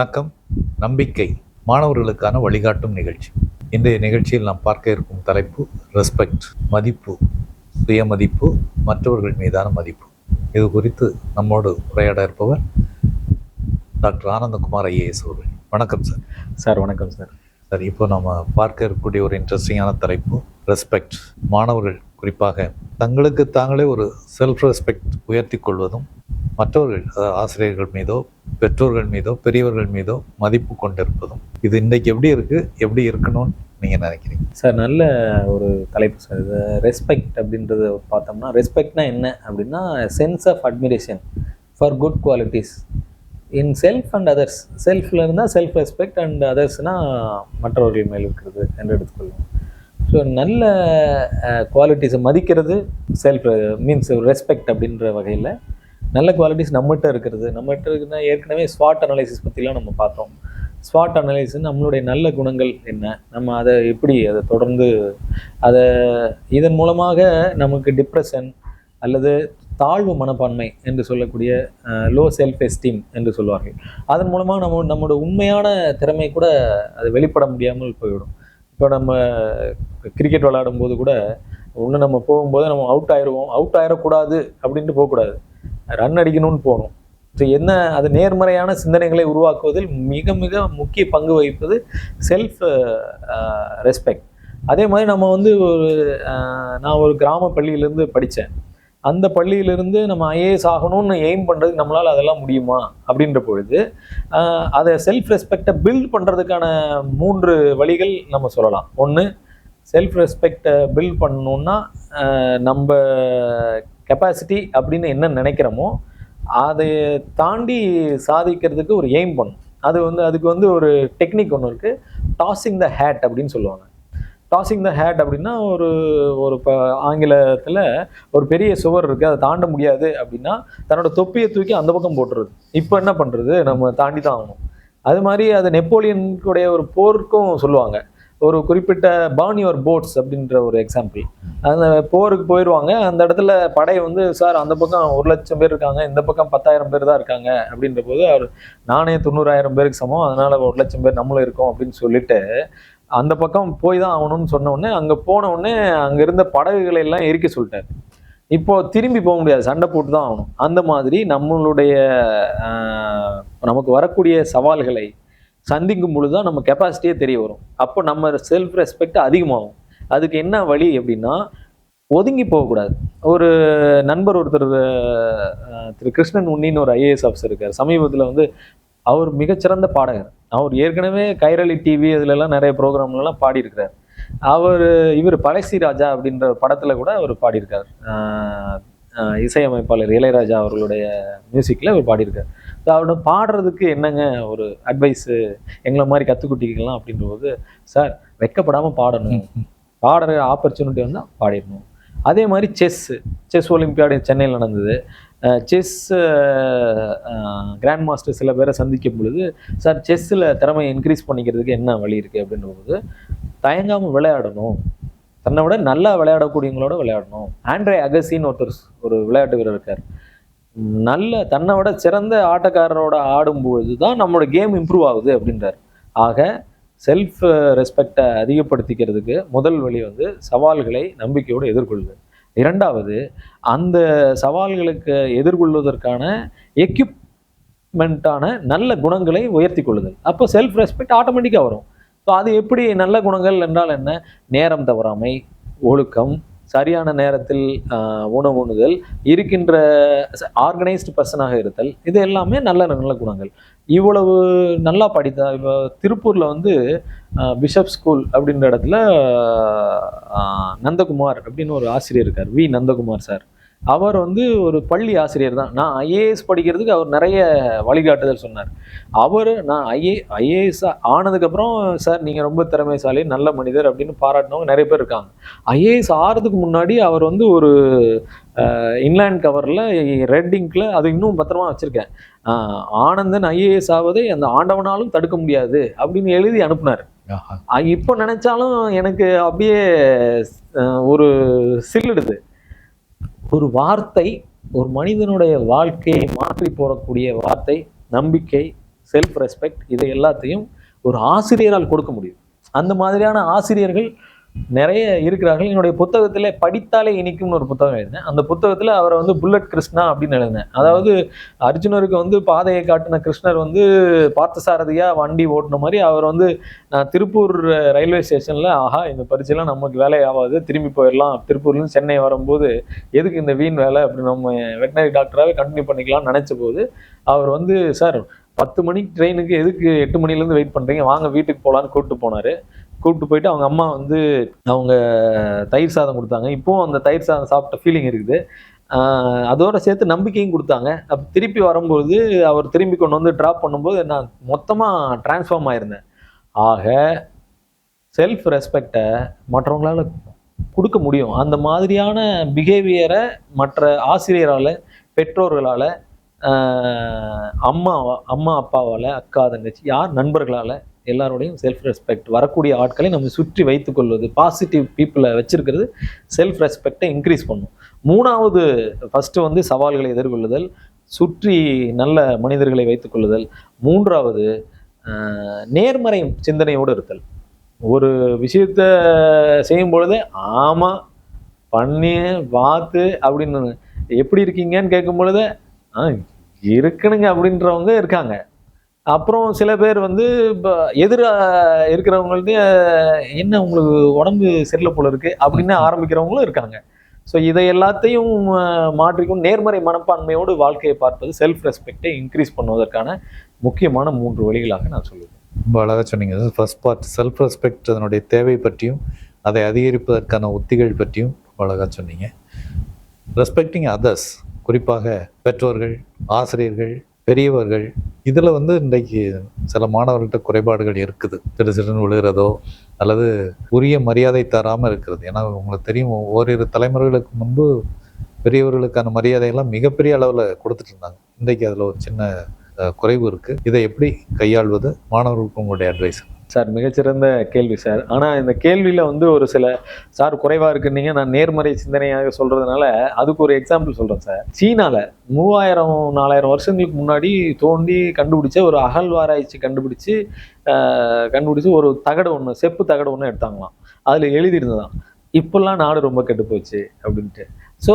வணக்கம் நம்பிக்கை மாணவர்களுக்கான வழிகாட்டும் நிகழ்ச்சி. இன்றைய நிகழ்ச்சியில் நாம் பார்க்க இருக்கும் தலைப்பு ரெஸ்பெக்ட் மதிப்பு சுயமதிப்பு மற்றவர்கள் மீதான மதிப்பு. இது குறித்து நம்மோடு உரையாட இருப்பவர் டாக்டர் ஆனந்தகுமார் ஐஏஎஸ் அவர்கள். வணக்கம் சார். சார் வணக்கம் சார். சார் இப்போ நம்ம பார்க்க இருக்கக்கூடிய ஒரு இன்ட்ரெஸ்டிங்கான தலைப்பு ரெஸ்பெக்ட் மாணவர்கள் குறிப்பாக தங்களுக்கு தாங்களே ஒரு செல்ஃப் ரெஸ்பெக்ட் உயர்த்தி கொள்வதும் மற்றவர்கள் அதாவது ஆசிரியர்கள் மீதோ பெற்றோர்கள் மீதோ பெரியவர்கள் மீதோ மதிப்பு கொண்டிருப்பதும். இது இன்றைக்கு எப்படி இருக்குது எப்படி இருக்கணும்னு நீங்கள் நினைக்கிறீங்க? சார் நல்ல ஒரு தலைப்பு சார் இது. ரெஸ்பெக்ட் அப்படின்றத பார்த்தோம்னா ரெஸ்பெக்ட்னா என்ன அப்படின்னா sense of admiration for good qualities in self and others செல்ஃபில் இருந்தால் செல்ஃப் ரெஸ்பெக்ட் அண்ட் அதர்ஸ்னால் மற்றவர்கள் மேல் இருக்கிறது என்று எடுத்துக்கொள்வோம். ஸோ நல்ல குவாலிட்டிஸை மதிக்கிறது செல்ஃப் மீன்ஸ் ரெஸ்பெக்ட் அப்படின்ற வகையில் நல்ல குவாலிட்டிஸ் நம்மகிட்ட இருக்கிறது. நம்மகிட்ட இருக்குன்னா ஏற்கனவே ஸ்வாட் அனலைசிஸ் பற்றிலாம் நம்ம பார்த்தோம். ஸ்வாட் அனலைசிஸ் நம்மளுடைய நல்ல குணங்கள் என்ன? நம்ம அதை எப்படி அதை தொடர்ந்து அதை இதன் மூலமாக நமக்கு டிப்ரெஷன் அல்லது தாழ்வு மனப்பான்மை என்று சொல்லக்கூடிய லோ செல்ஃப் எஸ்டீம் என்று சொல்வார்கள். அதன் மூலமாக நம்ம நம்மளோட உண்மையான திறமை கூட அது வெளிப்பட முடியாமல் போய்விடும். இப்போ நம்ம கிரிக்கெட் விளையாடும் போது கூட ஒன்று நம்ம போகும்போது நம்ம அவுட் ஆயிடுவோம் அவுட் ஆயிடக்கூடாது அப்படின்ட்டு போகக்கூடாது. ரன் அடிக்கணும்னு போகணும். ஸோ என்ன அது நேர்மறையான சிந்தனைகளை உருவாக்குவதில் மிக மிக முக்கிய பங்கு வகிப்பது செல்ஃப் ரெஸ்பெக்ட் uh, uh, அதே மாதிரி நம்ம வந்து ஒரு uh, நான் ஒரு கிராம பள்ளியிலேருந்து படித்தேன். அந்த பள்ளியிலிருந்து நம்ம ஐஏஎஸ் ஆகணும்னு எய்ம் பண்ணுறதுக்கு நம்மளால் அதெல்லாம் முடியுமா? அப்படின்ற பொழுது அதை செல்ஃப் ரெஸ்பெக்டை பில்ட் பண்ணுறதுக்கான மூன்று வழிகள் நம்ம சொல்லலாம். ஒன்று செல்ஃப் ரெஸ்பெக்டை பில்ட் பண்ணணுன்னா நம்ம கெப்பாசிட்டி அப்படின்னு என்ன நினைக்கிறோமோ அதை தாண்டி சாதிக்கிறதுக்கு ஒரு எய்ம் பண்ணும். அது வந்து அதுக்கு வந்து ஒரு டெக்னிக் ஒன்று இருக்குது டாஸிங் த ஹேட் அப்படின்னு சொல்லுவாங்க. டாஸிங் த ஹேட் அப்படின்னா ஒரு ஒரு இப்போ ஆங்கிலத்தில் ஒரு பெரிய சுவர் இருக்குது அதை தாண்ட முடியாது அப்படின்னா தன்னோட தொப்பியை தூக்கி அந்த பக்கம் போட்டுறது இப்போ என்ன பண்ணுறது நம்ம தாண்டி தான் ஆகணும். அது மாதிரி அது நெப்போலியனுடைய ஒரு போருக்கும் சொல்லுவாங்க. ஒரு குறிப்பிட்ட பார்ன் யுவர் போட்ஸ் அப்படின்ற ஒரு எக்ஸாம்பிள் அந்த போருக்கு போயிடுவாங்க அந்த இடத்துல படை வந்து சார் அந்த பக்கம் ஒரு லட்சம் பேர் இருக்காங்க. இந்த பக்கம் பத்தாயிரம் பேர் தான் இருக்காங்க. அப்படின்ற போது அவர் நானே தொண்ணூறாயிரம் பேருக்கு சமம். அதனால ஒரு லட்சம் பேர் நம்மளும் இருக்கோம். அப்படின்னு சொல்லிட்டு அந்த பக்கம் போய் தான் ஆகணும்னு சொன்ன உடனே அங்கே போன உடனே அங்கே இருந்த படகுகளை எல்லாம் எரிக்க சொல்லிட்டாரு. இப்போ திரும்பி போக முடியாது. சண்டை போட்டு தான் ஆகணும். அந்த மாதிரி நம்மளுடைய நமக்கு வரக்கூடிய சவால்களை சந்திக்கும் பொழுது தான் நம்ம கெப்பாசிட்டியே தெரிய வரும். அப்போ நம்ம செல்ஃப் ரெஸ்பெக்ட் அதிகமாகும். அதுக்கு என்ன வழி அப்படின்னா ஒதுங்கி போகக்கூடாது. ஒரு நண்பர் ஒருத்தர் திரு கிருஷ்ணன் உன்னின்னு ஒரு ஐஏஎஸ் ஆஃபீஸர் இருக்கார். சமீபத்தில் வந்து அவர் மிகச்சிறந்த பாடகர். அவர் ஏற்கனவே கைரளி டிவி இதுலலாம் நிறைய ப்ரோக்ராம்லலாம் பாடியிருக்கிறார். அவர் இவர் பழசி ராஜா அப்படின்ற படத்தில் கூட அவர் பாடியிருக்கார். இசையமைப்பாளர் இளையராஜா அவர்களுடைய மியூசிக்கில் அவர் பாடியிருக்கார். அவரோட பாடுறதுக்கு என்னங்க ஒரு அட்வைஸு எங்களை மாதிரி கற்றுக்குட்டிக்கலாம் அப்படின்ற போது சார் வெக்கப்படாமல் பாடணும் பாடுற ஆப்பர்ச்சுனிட்டி வந்தால் பாடிடணும். அதே மாதிரி செஸ்ஸு செஸ் ஒலிம்பியாடு சென்னையில் நடந்தது. செஸ் கிராண்ட் மாஸ்டர் சில பேரை சந்திக்கும் பொழுது சார் செஸ்ஸில் திறமையை இன்க்ரீஸ் பண்ணிக்கிறதுக்கு என்ன வழி இருக்குது அப்படின்ற போது தயங்காமல் விளையாடணும். தன்னை விட நல்லா விளையாடக்கூடியவங்களோட விளையாடணும். ஆண்ட்ரே அகசின்னு ஒருத்தர் ஒரு விளையாட்டு வீரர் இருக்கார். நல்ல தன்னை விட சிறந்த ஆட்டக்காரரோட ஆடும்பொழுது தான் நம்மளோட கேம் இம்ப்ரூவ் ஆகுது அப்படின்றார். ஆக செல்ஃப் ரெஸ்பெக்டை அதிகப்படுத்திக்கிறதுக்கு முதல் வழி வந்து சவால்களை நம்பிக்கையோடு எதிர்கொள்வது இரண்டாவது அந்த சவால்களுக்கு எதிர்கொள்வதற்கான எக்யூப்மெண்ட்டான நல்ல குணங்களை உயர்த்தி கொள்ளுதல். அப்போ செல்ஃப் ரெஸ்பெக்ட் ஆட்டோமேட்டிக்காக வரும். ஸோ அது எப்படி நல்ல குணங்கள் என்றால் என்ன? நேரம் தவறாமை ஒழுக்கம் சரியான நேரத்தில் உணவு உண்ணுதல் இருக்கின்ற ஆர்கனைஸ்டு பர்சனாக இருத்தல் இது எல்லாமே நல்ல நல்ல குணங்கள். இவ்வளவு நல்லா படித்தா இப்போ திருப்பூரில் வந்து பிஷப் ஸ்கூல் அப்படின்ற இடத்துல நந்தகுமார் அப்படின்னு ஒரு ஆசிரியர் இருக்கார். வி. நந்தகுமார் சார். அவர் வந்து ஒரு பள்ளி ஆசிரியர் தான். நான் ஐஏஎஸ் படிக்கிறதுக்கு அவர் நிறைய வழிகாட்டுதல் சொன்னார். அவர் நான் ஐஏ ஐஏஎஸ் ஆனதுக்கப்புறம் சார் நீங்கள் ரொம்ப திறமைசாலி நல்ல மனிதர் அப்படின்னு பாராட்டினவங்க நிறைய பேர் இருக்காங்க. ஐஏஎஸ் ஆகிறதுக்கு முன்னாடி அவர் வந்து ஒரு இன்லேண்ட் கவரில் ரெட் இங்கில் அது இன்னும் பத்திரமா வச்சுருக்கேன். ஆனந்தன் ஐஏஎஸ் ஆவதை அந்த ஆண்டவனாலும் தடுக்க முடியாது அப்படின்னு எழுதி அனுப்புனார். இப்போ நினைச்சாலும் எனக்கு அப்படியே ஒரு சில்லிடுது ஒரு வார்த்தை ஒரு மனிதனுடைய வாழ்க்கையை மாற்றி போடக்கூடிய வார்த்தை நம்பிக்கை செல்ஃப் ரெஸ்பெக்ட் இதை எல்லாத்தையும் ஒரு ஆசிரியரால் கொடுக்க முடியும். அந்த மாதிரியான ஆசிரியர்கள் நிறைய இருக்கிறார்கள். என்னுடைய புத்தகத்தில் படித்தாலே இனிக்கும்னு ஒரு புத்தகம் எழுதினேன். அந்த புத்தகத்தில் அவரை வந்து புல்லட் கிருஷ்ணா அப்படின்னு எழுதினேன். அதாவது அர்ஜுனருக்கு வந்து பாதையை காட்டின கிருஷ்ணர் வந்து பார்த்தசாரதியா வண்டி ஓட்டின மாதிரி அவர் வந்து நான் திருப்பூர் ரயில்வே ஸ்டேஷனில் ஆஹா இந்த பரீட்சைலாம் நமக்கு வேலை ஆகாது. திரும்பி போயிடலாம். திருப்பூர்லேருந்து சென்னை வரும்போது எதுக்கு இந்த வீண் வேலை? அப்படி நம்ம வெட்டினரி டாக்டராகவே கண்டினியூ பண்ணிக்கலாம்னு நினச்ச போது அவர் வந்து சார் பத்து மணிக்கு ட்ரெயினுக்கு எதுக்கு எட்டு மணிலேருந்து வெயிட் பண்ணுறீங்க வாங்க வீட்டுக்கு போகலான்னு கூப்பிட்டு போனார். கூப்பிட்டு போயிட்டு அவங்க அம்மா வந்து அவங்க தயிர் சாதம் கொடுத்தாங்க. இப்போவும் அந்த தயிர் சாதம் சாப்பிட்ட ஃபீலிங் இருக்குது. அதோட சேர்த்து நம்பிக்கையும் கொடுத்தாங்க. அப்போ திருப்பி வரும்போது அவர் திரும்பி கொண்டு வந்து ட்ராப் பண்ணும்போது நான் மொத்தமாக டிரான்ஸ்ஃபார்ம் ஆயிருந்தேன். ஆக செல்ஃப் ரெஸ்பெக்டை மற்றவங்களால் கொடுக்க முடியும். அந்த மாதிரியான பிஹேவியரை மற்ற ஆசிரியரால் பெற்றோர்களால் அம்மா அம்மா அப்பாவால் அக்கா தங்கச்சி யார் நண்பர்களால் எல்லாரோடையும் செல்ஃப் ரெஸ்பெக்ட் வரக்கூடிய ஆட்களை நம்ம சுற்றி வைத்துக்கொள்வது பாசிட்டிவ் பீப்புளை வச்சிருக்கிறது செல்ஃப் ரெஸ்பெக்டை இன்க்ரீஸ் பண்ணும். மூணாவது ஃபஸ்ட்டு வந்து சவால்களை எதிர்கொள்ளுதல் சுற்றி நல்ல மனிதர்களை வைத்துக்கொள்ளுதல் மூன்றாவது நேர்மறை சிந்தனையோடு இருத்தல். ஒரு விஷயத்த செய்யும் பொழுதே ஆமாம் பண்ணி பார்த்து அப்படின்னு எப்படி இருக்கீங்கன்னு கேட்கும் பொழுது ஆ இருக்கணுங்க அப்படின்றவங்க இருக்காங்க. அப்புறம் சில பேர் வந்து இப்போ எதிர இருக்கிறவங்கள்ட்ட என்ன உங்களுக்கு உடம்பு சரியில்லை போல இருக்கு? அப்படின்னு ஆரம்பிக்கிறவங்களும் இருக்காங்க. ஸோ இதை எல்லாத்தையும் மாற்றிக்கும் நேர்மறை மனப்பான்மையோடு வாழ்க்கையை பார்ப்பது செல்ஃப் ரெஸ்பெக்டை இன்க்ரீஸ் பண்ணுவதற்கான முக்கியமான மூன்று வழிகளாக நான் சொல்லுவேன். ரொம்ப அழகாக சொன்னீங்க. ஃபர்ஸ்ட் பார்ட் செல்ஃப் ரெஸ்பெக்ட் அதனுடைய தேவை பற்றியும் அதை அதிகரிப்பதற்கான உத்திகள் பற்றியும் ரொம்ப அழகாக சொன்னீங்க. ரெஸ்பெக்டிங் அதர்ஸ் குறிப்பாக பெற்றோர்கள் ஆசிரியர்கள் பெரியவர்கள் இதில் வந்து இன்றைக்கு சில மாணவர்கள்ட்ட குறைபாடுகள் இருக்குது. திரு சிறுன்னு விழுகிறதோ அல்லது உரிய மரியாதை தராமல் இருக்கிறது. ஏன்னா உங்களுக்கு தெரியும் ஓரிரு தலைமுறைகளுக்கு முன்பு பெரியவர்களுக்கான மரியாதையெல்லாம் மிகப்பெரிய அளவில் கொடுத்துட்டு இருந்தாங்க. இன்றைக்கு அதில் ஒரு சின்ன குறைவு இருக்குது இதை எப்படி கையாள்வது? மாணவர்களுக்கு உங்களுடைய அட்வைஸ் சார் மிகச்சிறந்த கேள்வி சார். ஆனால் இந்த கேள்வியில் வந்து ஒரு சில சார் குறைவாக இருக்குன்னீங்க. நான் நேர்மறை சிந்தனையாக சொல்கிறதுனால அதுக்கு ஒரு எக்ஸாம்பிள் சொல்கிறேன் சார். சீனாவில் மூவாயிரம் நாலாயிரம் வருஷங்களுக்கு முன்னாடி தோண்டி கண்டுபிடிச்ச ஒரு அகழ்வாராய்ச்சி கண்டுபிடிச்சு கண்டுபிடிச்சி கண்டுபிடிச்சு ஒரு தகடு ஒன்று செப்பு தகடு ஒன்று எடுத்தாங்களாம். அதில் எழுதியிருந்ததான் இப்போல்லாம் நாடு ரொம்ப கெட்டு போச்சு அப்படின்ட்டு. ஸோ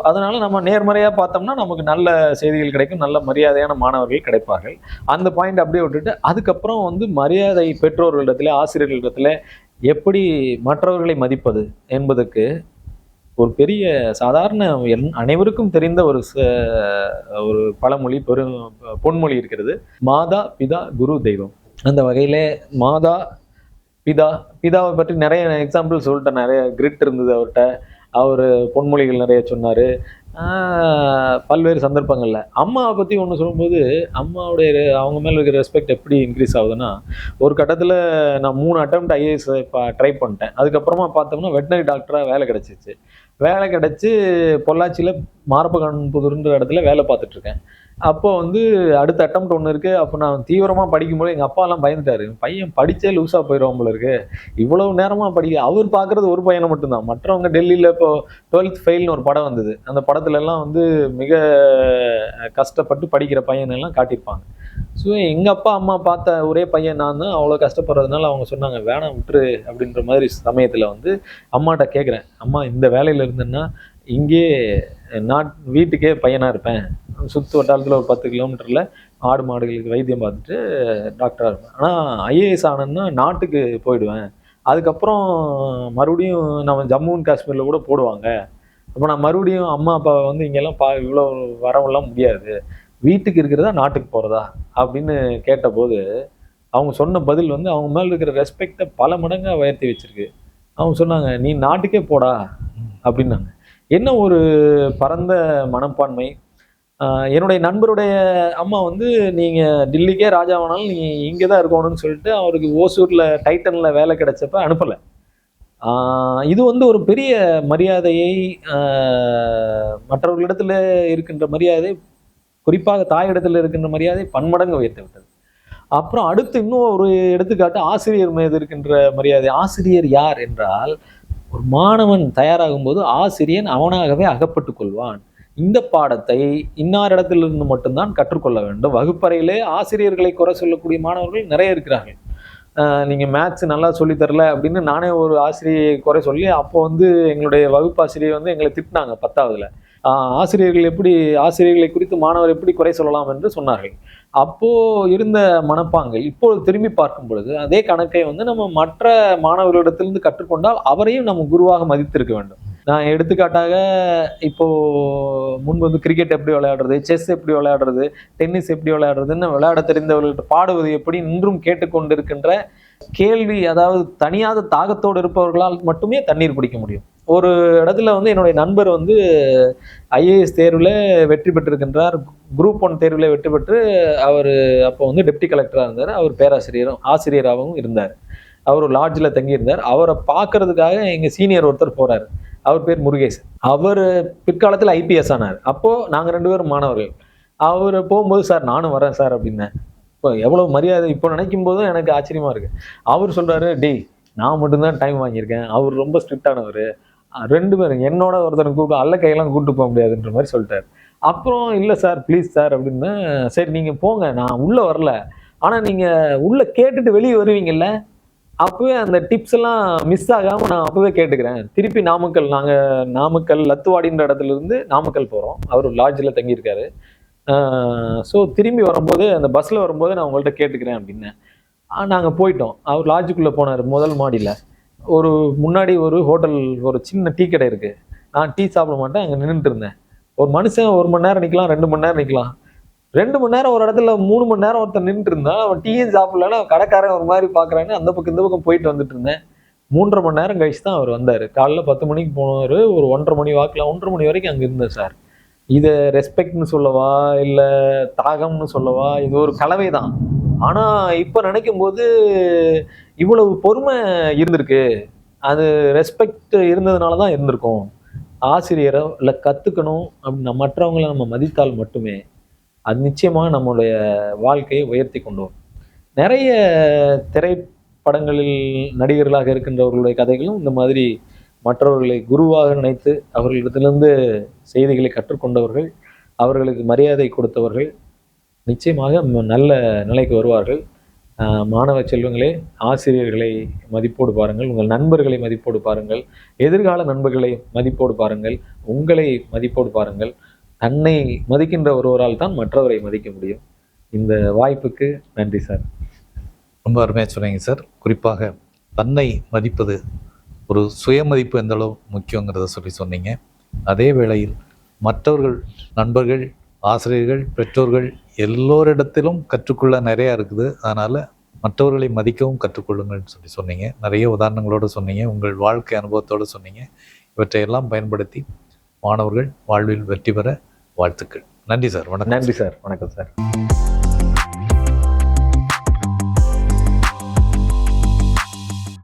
அதனால் நம்ம நேர்மறையாக பார்த்தோம்னா நமக்கு நல்ல செய்திகள் கிடைக்கும் நல்ல மரியாதையான மாணவர்கள் கிடைப்பார்கள். அந்த பாயிண்ட் அப்படியே விட்டுட்டு அதுக்கப்புறம் வந்து மரியாதை பெற்றோர்களிடத்துல ஆசிரியர்களிடத்துல எப்படி மற்றவர்களை மதிப்பது என்பதற்கு ஒரு பெரிய சாதாரண என்- அனைவருக்கும் தெரிந்த ஒரு ச- ஒரு பழமொழி பெரும் பொன்மொழி இருக்கிறது மாதா பிதா குரு தெய்வம். அந்த வகையில் மாதா பிதா பிதாவை பற்றி நிறைய எக்ஸாம்பிள் சொல்லிட்டேன் நிறைய கிரிட் இருந்தது அவர்கிட்ட. அவர் பொன்மொழிகள் நிறைய சொன்னார். பல்வேறு சந்தர்ப்பங்களில். அம்மாவை பற்றி ஒன்று சொல்லும்போது அம்மாவுடைய அவங்க மேலே இருக்கிற ரெஸ்பெக்ட் எப்படி இன்க்ரீஸ் ஆகுதுன்னா ஒரு கட்டத்தில் நான் மூணு அட்டம் ஐஏஎஸ் ட்ரை பண்ணிட்டேன். அதுக்கப்புறமா பார்த்தோம்னா வெட்டினரி டாக்டராக வேலை கிடச்சிச்சு. வேலை கிடச்சி பொள்ளாச்சியில் மாரப்பகன்புதூர்ன்ற இடத்துல வேலை பார்த்துட்ருக்கேன் அப்போ வந்து அடுத்த அட்டம் ஒன்று இருக்குது அப்போ நான் தீவிரமாக படிக்கும்போது எங்கள் அப்பாலாம் பயந்துட்டாரு. பையன் படித்தே லூஸாக போயிடுவான் போல இருக்கு. இவ்வளவு நேரமாக படிக்க அவர் பார்க்குறது ஒரு பையனை மட்டும்தான். மற்றவங்க டெல்லியில் இப்போ டுவெல்த் ஃபெயில்னு ஒரு படம் வந்தது. அந்த படத்துலலாம் வந்து மிக கஷ்டப்பட்டு படிக்கிற பையனெல்லாம் காட்டியிருப்பாங்க. ஸோ எங்கள் அப்பா அம்மா பார்த்த ஒரே பையன் நான் தான். அவ்வளோ கஷ்டப்படுறதுனால அவங்க சொன்னாங்க வேணாம் விட்டுரு. அப்படின்ற மாதிரி சமயத்தில் வந்து அம்மாட்ட கேட்குறேன் அம்மா இந்த வேலையில் இருந்தேன்னா இங்கே நாட் வீட்டுக்கே பையனாக இருப்பேன். சுற்று வட்டாரத்தில் ஒரு பத்து கிலோமீட்டரில் ஆடு மாடுகளுக்கு வைத்தியம் பார்த்துட்டு டாக்டராக இருப்பேன். ஆனால் ஐஏஎஸ் ஆனேன்னா நாட்டுக்கு போயிடுவேன். அதுக்கப்புறம் மறுபடியும் நம்ம ஜம்மு அண்ட் காஷ்மீரில் கூட போடுவாங்க. அப்போ நான் மறுபடியும் அம்மா அப்பாவை வந்து இங்கெல்லாம் பா இவ்வளோ வரவெல்லாம் முடியாது. வீட்டுக்கு இருக்கிறதா நாட்டுக்கு போகிறதா அப்படின்னு கேட்டபோது அவங்க சொன்ன பதில் வந்து அவங்க மேலே இருக்கிற ரெஸ்பெக்டை பல மடங்காக உயர்த்தி வச்சுருக்கு. அவங்க சொன்னாங்க நீ நாட்டுக்கே போடா. அப்படின்னாங்க. என்ன ஒரு பரந்த மனப்பான்மை? என்னுடைய நண்பருடைய அம்மா வந்து நீங்கள் டெல்லிக்கே ராஜாவானாலும் நீங்கள் இங்கே தான் இருக்கணும்னு சொல்லிட்டு அவருக்கு ஓசூரில் டைட்டனில் வேலை கிடைச்சப்ப அனுப்பலை. இது வந்து ஒரு பெரிய மரியாதையை மற்றவர்களிடத்தில் இருக்கின்ற மரியாதை குறிப்பாக தாயிடத்தில் இருக்கின்ற மரியாதை பன்மடங்கு உயர்த்தி விட்டது. அப்புறம் அடுத்து இன்னும் ஒரு எடுத்துக்காட்டு ஆசிரியர் மீது இருக்கின்ற மரியாதை. ஆசிரியர் யார் என்றால் ஒரு மாணவன் தயாராகும் போது ஆசிரியன் அவனாகவே அகப்பட்டு கொள்வான். இந்த பாடத்தை இன்னார் இடத்திலிருந்து மட்டும்தான் கற்றுக்கொள்ள வேண்டும். வகுப்பறையிலே ஆசிரியர்களை குறை சொல்லக்கூடிய மாணவர்கள் நிறைய இருக்கிறார்கள். நீங்கள் மேத்ஸ் நல்லா சொல்லித்தரல அப்படின்னு நானே ஒரு ஆசிரியை குறை சொல்லி அப்போ வந்து எங்களுடைய வகுப்பாசிரியர் வந்து எங்களை திட்டினாங்க பத்தாவதுல. ஆசிரியர்கள் எப்படி ஆசிரியர்களை குறித்து மாணவர் எப்படி குறை சொல்லலாம் என்று சொன்னார்கள். அப்போ இருந்த மனப்பாங்கை இப்போது திரும்பி பார்க்கும் பொழுது அதே கணக்கை வந்து நம்ம மற்ற மாணவர்களிடத்திலிருந்து கற்றுக்கொண்டால் அவரையும் நம்ம குருவாக மதித்திருக்க வேண்டும். நான் எடுத்துக்காட்டாக இப்போ முன்பு வந்து கிரிக்கெட் எப்படி விளையாடுறது செஸ் எப்படி விளையாடுறது டென்னிஸ் எப்படி விளையாடுறதுன்னு விளையாட தெரிந்தவர்கள்ட்ட பாடுவது எப்படி இன்றும் கேட்டுக்கொண்டிருக்கின்ற கேள்வி அதாவது தனியாத தாகத்தோடு இருப்பவர்களால் மட்டுமே தண்ணீர் குடிக்க முடியும். ஒரு இடத்துல வந்து என்னுடைய நண்பர் வந்து ஐஏஎஸ் தேர்வில் வெற்றி பெற்றிருக்கின்றார். குரூப் ஒன் தேர்வில் வெற்றி பெற்று அவர் அப்போ வந்து டெப்டி கலெக்டராக இருந்தார். அவர் பேராசிரியரும் ஆசிரியராகவும் இருந்தார். அவர் லாட்ஜில் தங்கியிருந்தார். அவரை பார்க்கறதுக்காக எங்கள் சீனியர் ஒருத்தர் போகிறார் அவர் பேர் முருகேஷ் அவர் பிற்காலத்தில் ஐபிஎஸ் ஆனார். அப்போது நாங்கள் ரெண்டு பேரும் மாணவர்கள். அவர் போகும்போது சார் நானும் வரேன் சார் அப்படின்னேன் இப்போ எவ்வளோ மரியாதை இப்போ நினைக்கும் போதும் எனக்கு ஆச்சரியமாக இருக்குது அவர் சொல்கிறாரு டேய் நான் மட்டும்தான் டைம் வாங்கியிருக்கேன். அவர் ரொம்ப ஸ்ட்ரிக்டானவர் ரெண்டு பேரும் என்னோட ஒருத்தனை கூப்பிட்டு அல்ல கையெல்லாம் கூப்பிட்டு போக முடியாதுன்ற மாதிரி சொல்லிட்டாரு. அப்புறம் இல்லை சார் ப்ளீஸ் சார் அப்படின்னு சரி நீங்கள் போங்க நான் உள்ளே வரல. ஆனால் நீங்கள் உள்ளே கேட்டுட்டு வெளியே வருவீங்கல்ல அப்போவே அந்த டிப்ஸ் எல்லாம் மிஸ் ஆகாமல் நான் அப்போவே கேட்டுக்கிறேன். திருப்பி நாமக்கல் நாங்கள் நாமக்கல் லத்துவாடின்ற இடத்துல இருந்து நாமக்கல் போகிறோம் அவர் லாட்ஜில் தங்கியிருக்காரு. ஸோ திரும்பி வரும்போது அந்த பஸ்ஸில் வரும்போது நான் உங்கள்கிட்ட கேட்டுக்கிறேன் அப்படின்னேன் நாங்கள் போயிட்டோம். அவர் லாட்ஜுக்குள்ளே போனார் முதல் மாடியில். ஒரு முன்னாடி ஒரு ஹோட்டல் ஒரு சின்ன டீ கடை இருக்குது நான் டீ சாப்பிட மாட்டேன் அங்கே நின்றுட்டு இருந்தேன். ஒரு மனுஷன் ஒரு மணி நேரம் நிற்கலாம் ரெண்டு மணி நேரம் நிற்கலாம் ரெண்டு மணி நேரம் ஒரு இடத்துல மூணு மணி நேரம் ஒருத்தன் நின்றுட்டு இருந்தான். அவன் டீயும் சாப்பிடலன்னா அவன் கடைக்காரன் ஒரு மாதிரி பார்க்குறான்னு அந்த பக்கம் இந்த பக்கம் போயிட்டு வந்துட்டு இருந்தேன். மூன்றரை மணி நேரம் கழிச்சு தான் அவர் வந்தார். காலைல பத்து மணிக்கு போனார் ஒரு ஒன்றரை மணி வாக்கில் ஒன்றரை மணி வரைக்கும் அங்கே இருந்தேன் சார். இதை ரெஸ்பெக்ட்னு சொல்லவா இல்லை தாகம்னு சொல்லவா இது ஒரு கலவை தான் ஆனால் இப்போ நினைக்கும் போது இவ்வளவு பொறுமை இருந்திருக்கு. அது ரெஸ்பெக்ட் இருந்ததுனால தான் இருந்திருக்கும். ஆசிரியரை இல்லை கற்றுக்கணும் அப்படின்னா மற்றவங்களை நம்ம மதித்தால் மட்டுமே அது நிச்சயமாக நம்மளுடைய வாழ்க்கையை உயர்த்தி கொண்டு வரும். நிறைய திரைப்படங்களில் நடிகர்களாக இருக்கின்றவர்களுடைய கதைகளும் இந்த மாதிரி மற்றவர்களை குருவாக நினைத்து அவர்களிடத்திலிருந்து செய்திகளை கற்றுக்கொண்டவர்கள் அவர்களுக்கு மரியாதை கொடுத்தவர்கள் நிச்சயமாக நல்ல நிலைக்கு வருவார்கள். மாணவ செல்வங்களே ஆசிரியர்களை மதிப்போடு பாருங்கள் உங்கள் நண்பர்களை மதிப்போடு பாருங்கள் எதிர்கால நண்பர்களை மதிப்போடு பாருங்கள் உங்களை மதிப்போடு பாருங்கள். தன்னை மதிக்கின்ற ஒருவரால் தான் மற்றவரை மதிக்க முடியும். இந்த வாய்ப்புக்கு நன்றி சார். ரொம்ப அருமையாக சொன்னீங்க சார். குறிப்பாக தன்னை மதிப்பது ஒரு சுயமதிப்பு எந்த அளவு முக்கியங்கிறத சொல்லி சொன்னீங்க. அதே வேளையில் மற்றவர்கள் நண்பர்கள் ஆசிரியர்கள் பெற்றோர்கள் எல்லோரிடத்திலும் கற்றுக்கொள்ள நிறையா இருக்குது. அதனால் மற்றவர்களை மதிக்கவும் கற்றுக்கொள்ளுங்கள்னு சொல்லி சொன்னீங்க. நிறைய உதாரணங்களோடு சொன்னீங்க. உங்கள் வாழ்க்கை அனுபவத்தோடு சொன்னீங்க. இவற்றையெல்லாம் பயன்படுத்தி மாணவர்கள் வாழ்வில் வெற்றி பெற வாழ்த்துக்கள். நன்றி சார். வணக்கம் நன்றி சார். வணக்கம் சார்.